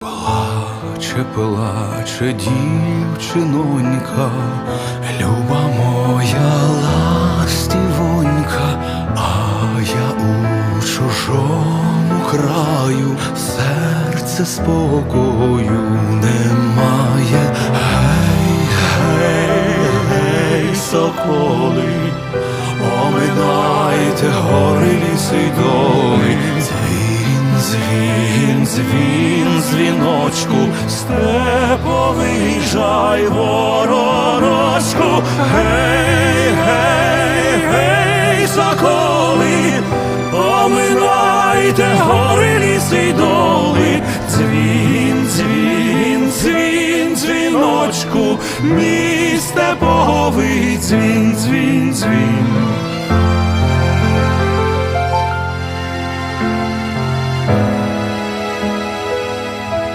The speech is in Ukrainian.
Плаче, плаче дівчинонька, люба моя ластівонька, а я у чужому краю, серце спокою немає. Гей, гей, гей, соколи, оминайте гори, ліси й доли. Дзвін, дзвін, дзвін, дзвіночку, степовий жай воророчку. Гей, гей, гей, соколи, оминайте гори, ліси й доли. Дзвін, дзвін, дзвін, дзвіночку, мій степовий дзвін, дзвін, дзвін.